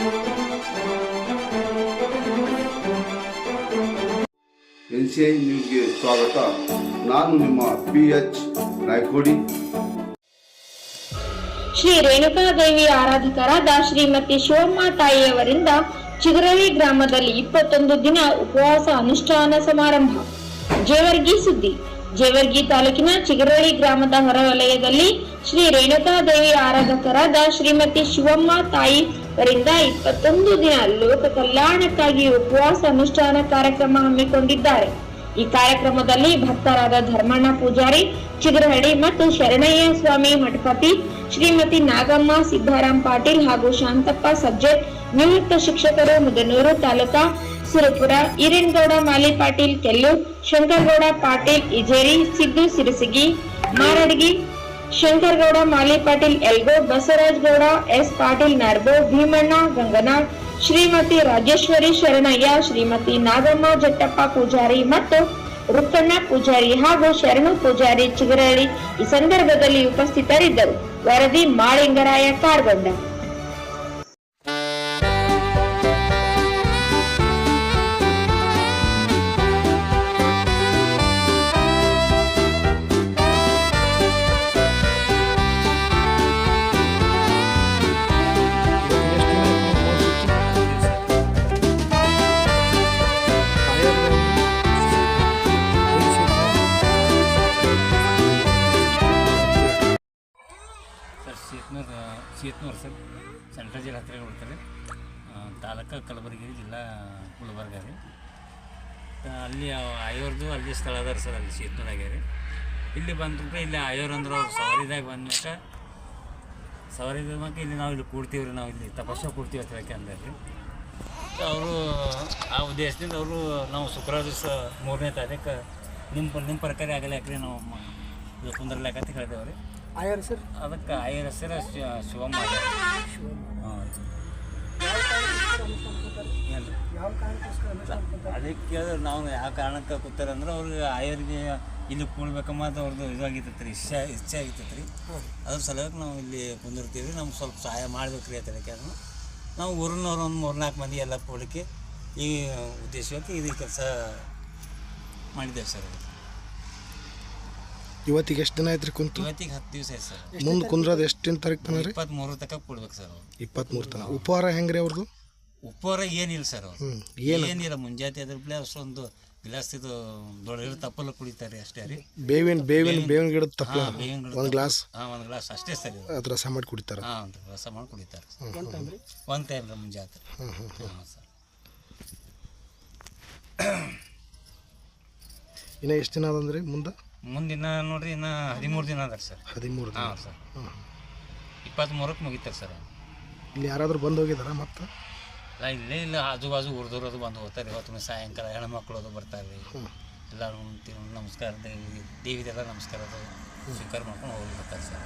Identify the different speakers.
Speaker 1: N C I ನ್ಯೂಸ್ಗೆ ಸ್ವಾಗತ. ನಾನು ನಿಮ್ಮ ಪಿ ಎಚ್ ನಾಯ್ಕೋಡಿ.
Speaker 2: ಶ್ರೀ ರೇಣುಕಾದೇವಿ ಆರಾಧಕರಾದ ಶ್ರೀಮತಿ ಶಿವಮ್ಮ ತಾಯಿಯವರಿಂದ ಚಿಗರಳ್ಳಿ ಗ್ರಾಮದಲ್ಲಿ ಇಪ್ಪತ್ತೊಂದು ದಿನ ಉಪವಾಸ ಅನುಷ್ಠಾನ ಸಮಾರಂಭ. ಜೇವರ್ಗಿ ಸುದ್ದಿ. ಜೇವರ್ಗಿ ತಾಲೂಕಿನ ಚಿಗರಳ್ಳಿ ಗ್ರಾಮದ ಹೊರವಲಯದಲ್ಲಿ ಶ್ರೀ ರೇಣುಕಾದೇವಿ ಆರಾಧಕರಾದ ಶ್ರೀಮತಿ ಶಿವಮ್ಮ ತಾಯಿಯವರಿಂದ ಇಪ್ಪತ್ತೊಂದು ದಿನ ಲೋಕ ಕಲ್ಯಾಣಕ್ಕಾಗಿ ಉಪವಾಸ ಅನುಷ್ಠಾನ ಕಾರ್ಯಕ್ರಮ ಹಮ್ಮಿಕೊಂಡಿದ್ದಾರೆ. ಈ ಕಾರ್ಯಕ್ರಮದಲ್ಲಿ ಭಕ್ತರಾದ ಧರ್ಮಣ್ಣ ಪೂಜಾರಿ, ಚಿಗರಹಳ್ಳಿ ಮತ್ತು ಶರಣಯ್ಯ ಸ್ವಾಮಿ ಮಠಪತಿ ಶ್ರೀಮತಿ ನಾಗಮ್ಮ ಸಿದ್ದಾರಾಮ್ ಪಾಟೀಲ್ ಹಾಗೂ ಶಾಂತಪ್ಪ ಸಜ್ಜೆ, ನಿವೃತ್ತ ಶಿಕ್ಷಕರು ಮುದನೂರು ತಾಲೂಕಾ ಸುರಪುರ, ಈರೇನ್ಗೌಡ, ಮಾಲಿ ಪಾಟೀಲ್ ಕೆಲ್ಲೂರ್ ಶಂಕರಗೌಡ ಪಾಟೀಲ್ ಇಜೇರಿ ಸಿದ್ದು, ಸಿರಸಿಗಿ, ಮಾರಡ್ಗಿ ಶಂಕರಗೌಡ, ಮಾಲಿ ಪಾಟೀಲ್, ಎಲ್ಗೋ, ಬಸವರಾಜ್ ಗೌಡ, ಎಸ್ ಪಾಟೀಲ್ ನರ್ಬೋ ಭೀಮಣ್ಣ, ಗಂಗನಾಥ್, ಶ್ರೀಮತಿ ರಾಜೇಶ್ವರಿ ಶರಣಯ್ಯ, ಶ್ರೀಮತಿ ನಾಗಮ್ಮ, ಜಟ್ಟಪ್ಪ ಪೂಜಾರಿ ಮತ್ತು ರುಕ್ಕಣ್ಣ ಪೂಜಾರಿ ಹಾಗೂ ಶರಣು ಪೂಜಾರಿ ಚಿಗರಳ್ಳಿ ಈ ಸಂದರ್ಭದಲ್ಲಿ ಉಪಸ್ಥಿತರಿದ್ದರು. ವರದಿ Malingaraya Kargonda.
Speaker 3: Sheetnur sir. Central jail ಹತ್ತಿರ ಕೊಡ್ತಾರೆ ತಾಲೂಕು ಕಲಬುರಗಿ ಜಿಲ್ಲಾ ಗುಲ್ಬರ್ಗ ರೀ. ಅಲ್ಲಿ ಆಯೋರ್ದು ಅಲ್ಲಿ ಸ್ಥಳ ಅದ ಸರ್ ಅಲ್ಲಿ ಶೀತ್ನೂರಾಗೆ ರೀ. ಇಲ್ಲಿ ಬಂದ್ಬಿಟ್ಟು ಇಲ್ಲಿ ಆಯೋರ್ ಅಂದ್ರೆ ಅವ್ರು ಸವಾರಿದಾಗ ಬಂದ್ಮ್ಯಾಕ ಸವಾರಿದ ಇಲ್ಲಿ ನಾವು ಇಲ್ಲಿ ಕೂಡ್ತೀವಿ ರೀ, ನಾವು ಇಲ್ಲಿ ತಪಸ್ಸು ಕೂಡ್ತೀವಿ ಅಂತ ಅಂದಾರೆ ರೀ. ಅವರು, ಆ ಉದ್ದೇಶದಿಂದ ಅವರು ನಾವು ಶುಕ್ರವಾರ ದಿವಸ ಮೂರನೇ ತಾರೀಕು ನಿಮ್ಮ ನಿಮ್ಮ ಪ್ರಕಾರ ಆಗಲ್ಲ ಯಾಕ್ರಿ ನಾವು ಮ- ಇದು ಕುಂದ್ರಲಾಕ ಅಂತ ಹೇಳಿದೇವೆ ರೀ.
Speaker 4: ಆಯರ್ ಸರ್
Speaker 3: ಅದಕ್ಕೆ ಐದು ಹೆಸರು ಶಿವಮ್ಮ. ಹಾಂ ಏನು
Speaker 4: ಯಾವ ಕಾರಣಕ್ಕೋಸ್ಕರ?
Speaker 3: ಅದಕ್ಕೆ ನಾವು ಯಾವ ಕಾರಣಕ್ಕೆ ಕೂತಾರೆ ಅಂದ್ರೆ ಅವ್ರಿಗೆ ಆಯರ್ಗೆ ಇಲ್ಲಿ ಕೂಡ್ಬೇಕಮ್ಮ ಅಂತ ಅವ್ರದ್ದು ಇದಾಗಿತ್ತೈತೆ ರೀ ಇಚ್ಛೆ ಇಚ್ಛೆ ಆಗಿತ್ತೈತೆ ರೀ ಅದ್ರ ಸಲುವಾಗಿ ನಾವು ಇಲ್ಲಿ ಕುಂದಿರ್ತೀವಿ ನಮ್ಗೆ ಸ್ವಲ್ಪ ಸಹಾಯ ಮಾಡ್ಬೇಕು ರೀ ಅಂತ ಹೇಳಕ್ಕೆ ಅದನ್ನು. ನಾವು ಊರಿನವ್ರು ಒಂದು ಮೂರ್ನಾಲ್ಕು ಮಂದಿ ಎಲ್ಲ ಕೂಡಲಿಕ್ಕೆ ಈ ಉದ್ದೇಶಕ್ಕೆ ಇದು ಕೆಲಸ ಮಾಡಿದ್ದೇವೆ ಸರ್.
Speaker 5: ಇವತ್ತಿಗೆ ಎಷ್ಟು ದಿನ ಐತ್ರಿ ಕುಂತು?
Speaker 3: ಇವತ್ತಿಗೆ ಹತ್ತು ದಿವಸ ಆಯ್ತು ಸರ್.
Speaker 5: ಮುಂದೆ ಕುಂದ್ರದ ಎಷ್ಟು ತಾರೀಕು ತನ ರೀ
Speaker 3: ಇಪ್ಪತ್ತ್ಮೂರು ತನಕ ಕೊಡ್ಬೇಕು ಸರ್ ಅವ್ರು.
Speaker 5: ಇಪ್ಪತ್ತ್ಮೂರು ತನ ಉಪಹಾರ ರೀ ಅವ್ರದ್ದು
Speaker 3: ಉಪಹಾರ ಏನಿಲ್ಲ ಸರ್ ಅವ್ರು.
Speaker 5: ಹ್ಞೂ ಏನು?
Speaker 3: ಏನಿಲ್ಲ ಮುಂಜಾನೆ ಅದ್ರ ಪ್ಲೇ ಅಷ್ಟೊಂದು ಗ್ಲಾಸ್ ಇದು ದೊಡ್ಡ ತಪ್ಪಲ್ಲ ಕುಡಿತಾರೆ ಅಷ್ಟೇ ರೀ.
Speaker 5: ಬೇವಿನ ಬೇವಿನ ಬೇವಿನ ಗಿಡದ ತಪ್ಪ.
Speaker 3: ಹಾಂ ಬೇವಿನ
Speaker 5: ಒಂದು ಗ್ಲಾಸ್?
Speaker 3: ಹಾಂ ಒಂದು ಗ್ಲಾಸ್ ಅಷ್ಟೇ ಸರ್ ಇದು.
Speaker 5: ಅದ್ರ ರಸ ಮಾಡಿ ಕುಡಿತಾರೆ?
Speaker 3: ಹಾಂ ಒಂದು ರಸ ಮಾಡಿ ಕುಡಿತಾರೆ
Speaker 4: ಒಂದ್
Speaker 3: ಟೈಮ್ ರೀ ಮುಂಜಾನೆ
Speaker 5: ಹ್ಞೂ ಹ್ಞೂ
Speaker 3: ಹಾಂ ಸರ್.
Speaker 5: ಇನ್ನು ಎಷ್ಟು ದಿನ ಅದಂದ್ರಿ ಮುಂದೆ?
Speaker 3: ಮುಂದಿನ ನೋಡ್ರಿ ಇನ್ನ ಹದಿಮೂರು ದಿನ ಅದ ಸರ್.
Speaker 5: ಹದಿಮೂರು ದಿನ.
Speaker 3: ಹಾಂ ಸರ್ ಇಪ್ಪತ್ತ್ಮೂರಕ್ಕೆ ಮುಗಿತಾರೆ ಸರ್.
Speaker 5: ಇಲ್ಲಿ ಯಾರಾದರೂ ಬಂದು ಹೋಗಿದಾರ ಮತ್ತೆ?
Speaker 3: ಇಲ್ಲ ಇಲ್ಲೇ ಇಲ್ಲ. ಆಜು ಬಾಜು ಊರ್ದವ್ರು ಅದು ಬಂದು ಹೋಗ್ತಾರೆ. ಇವತ್ತು ಸಾಯಂಕಾಲ ಹೆಣ್ಮಕ್ಳು ಅದು ಬರ್ತಾರೆ. ರೀ ಎಲ್ಲರೂ ನಮಸ್ಕಾರ ದೇವಿ ದೇವಿದೆಲ್ಲ ನಮಸ್ಕಾರ ಅದು ಸ್ವೀಕಾರ ಮಾಡ್ಕೊಂಡು ಹೋಗಿ ಬರ್ತಾರೆ ಸರ್.